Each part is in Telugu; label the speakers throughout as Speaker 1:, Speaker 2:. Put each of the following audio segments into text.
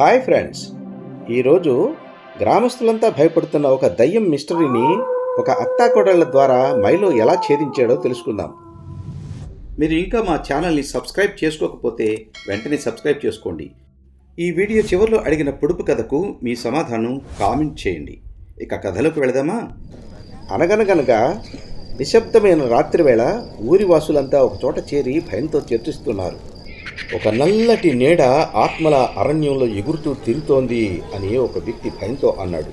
Speaker 1: Hi friends. ఈరోజు గ్రామస్తులంతా భయపడుతున్న ఒక దయ్యం మిస్టరీని ఒక అత్తాకోడళ్ళ ద్వారా మైలో ఎలా ఛేదించాడో తెలుసుకుందాం. మీరు ఇంకా మా ఛానల్ని సబ్స్క్రైబ్ చేసుకోకపోతే వెంటనే సబ్స్క్రైబ్ చేసుకోండి. ఈ వీడియో చివరిలో అడిగిన పొడుపు కథకు మీ సమాధానం కామెంట్ చేయండి. ఇక కథలోకి వెళదామా? అనగనగనగా నిశ్శబ్దమైన రాత్రివేళ ఊరి వాసులంతా ఒక చోట చేరి భయంతో చర్చిస్తున్నారు. ఒక నల్లటి నీడ ఆత్మల అరణ్యంలో ఎగురుతూ తిరుగుతోంది అని ఒక వ్యక్తి భయంతో అన్నాడు.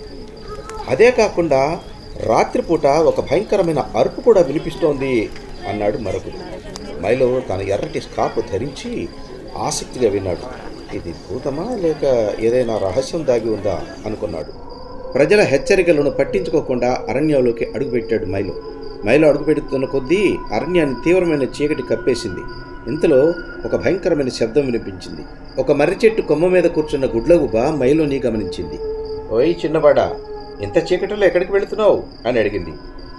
Speaker 1: అదే కాకుండా రాత్రిపూట ఒక భయంకరమైన అరుపు కూడా వినిపిస్తోంది అన్నాడు మరొకడు. మైలో తన ఎర్రటి స్కాపు ధరించి ఆసక్తిగా విన్నాడు. ఇది భూతమా లేక ఏదైనా రహస్యం దాగి ఉందా అనుకున్నాడు. ప్రజల హెచ్చరికలను పట్టించుకోకుండా అరణ్యంలోకి అడుగుపెట్టాడు మైలో. మైలో అడుగుపెడుతున్న కొద్దీ అరణ్యాన్ని తీవ్రమైన చీకటి కప్పేసింది. ఇంతలో ఒక భయంకరమైన శబ్దం వినిపించింది. ఒక మర్రి చెట్టు కొమ్మ మీద కూర్చున్న గుడ్లగుబ మైలోని గమనించింది. ఓయ్ చిన్నవాడా ఇంత చీకటిలో ఎక్కడికి వెళుతున్నావు? అని అడిగింది.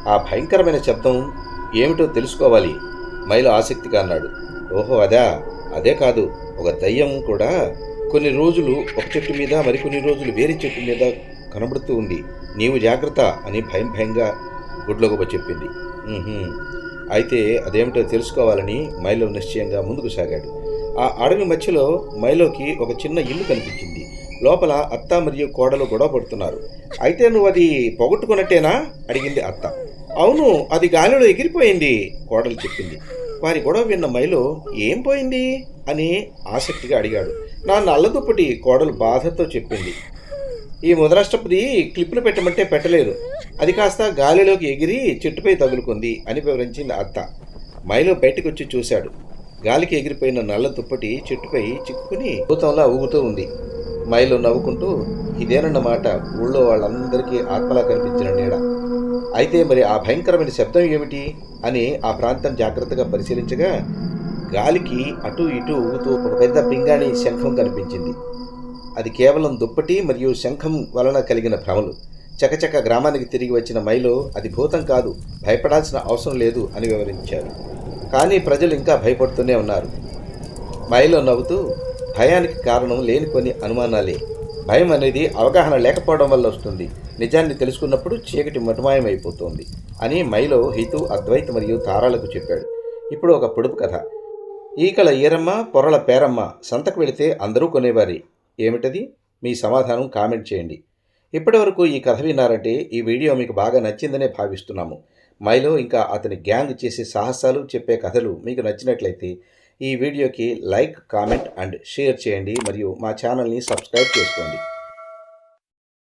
Speaker 1: ఆ భయంకరమైన శబ్దం ఏమిటో తెలుసుకోవాలి మైలో ఆసక్తిగా అన్నాడు. ఓహో అదా అదే కాదు ఒక దయ్యం కూడా కొన్ని రోజులు ఒక చెట్టు మీద మరికొన్ని రోజులు వేరే చెట్టు మీద కనబడుతూ ఉంది. నీవు జాగ్రత్త అని భయం భయంగా గుడ్లగుబ చెప్పింది. అయితే అదేమిటో తెలుసుకోవాలని మైలో నిశ్చయంగా ముందుకు సాగాడు. ఆ అడవి మధ్యలో మైలోకి ఒక చిన్న ఇల్లు కనిపించింది. లోపల అత్త మరియు కోడలు గొడవ పడుతున్నారు. అయితే నువ్వు అది పొగట్టుకున్నట్టేనా? అడిగింది అత్త. అవును అది గాలిలో ఎగిరిపోయింది కోడలు చెప్పింది. వారి గొడవ విన్న మైలో ఏం పోయింది? అని ఆసక్తిగా అడిగాడు. నా నల్లదుప్పటి కోడలు బాధతో చెప్పింది. ఈ ముదరాష్ట్రపతి క్లిప్పులు పెట్టమంటే పెట్టలేదు అది కాస్త గాలిలోకి ఎగిరి చెట్టుపై తగులుకుంది అని వివరించింది అత్త. మైలో బయటకు వచ్చి చూశాడు. గాలికి ఎగిరిపోయిన నల్ల దుప్పటి చెట్టుపై చిక్కుకుని భూతంలా ఊగుతూ ఉంది. మైలో నవ్వుకుంటూ ఇదేనన్నమాట ఊళ్ళో వాళ్ళందరికీ ఆత్మలా కనిపించిన నీడ. అయితే మరి ఆ భయంకరమైన శబ్దం ఏమిటి? అని ఆ ప్రాంతం జాగ్రత్తగా పరిశీలించగా గాలికి అటు ఇటు ఊగుతూ ఒక పెద్ద పింగాణి శంఖం కనిపించింది. అది కేవలం దుప్పటి మరియు శంఖం వలన కలిగిన భ్రమలు. చకచక గ్రామానికి తిరిగి వచ్చిన మైలో అది భూతం కాదు భయపడాల్సిన అవసరం లేదు అని వివరించారు. కానీ ప్రజలు ఇంకా భయపడుతూనే ఉన్నారు. మైలో నవ్వుతూ భయానికి కారణం లేని కొన్ని అనుమానాలే. భయం అనేది అవగాహన లేకపోవడం వల్ల వస్తుంది. నిజాన్ని తెలుసుకున్నప్పుడు చీకటి మటుమాయమైపోతుంది అని మైలో హితు అద్వైత్ మరియు తారాలకు చెప్పాడు. ఇప్పుడు ఒక పొడుపు కథ. ఈకల ఈరమ్మ పొరల పేరమ్మ సంతకు వెళితే అందరూ కొనేవారి. ఏమిటది? మీ సమాధానం కామెంట్ చేయండి. ఇప్పటివరకు ఈ కథ విన్నారంటే ఈ వీడియో మీకు బాగా నచ్చిందనే భావిస్తున్నాము. మైలో ఇంకా అతని గ్యాంగ్ చేసే సాహసాలు చెప్పే కథలు మీకు నచ్చినట్లయితే ఈ వీడియోకి లైక్ కామెంట్ అండ్ షేర్ చేయండి మరియు మా ఛానల్ని సబ్స్క్రైబ్ చేసుకోండి.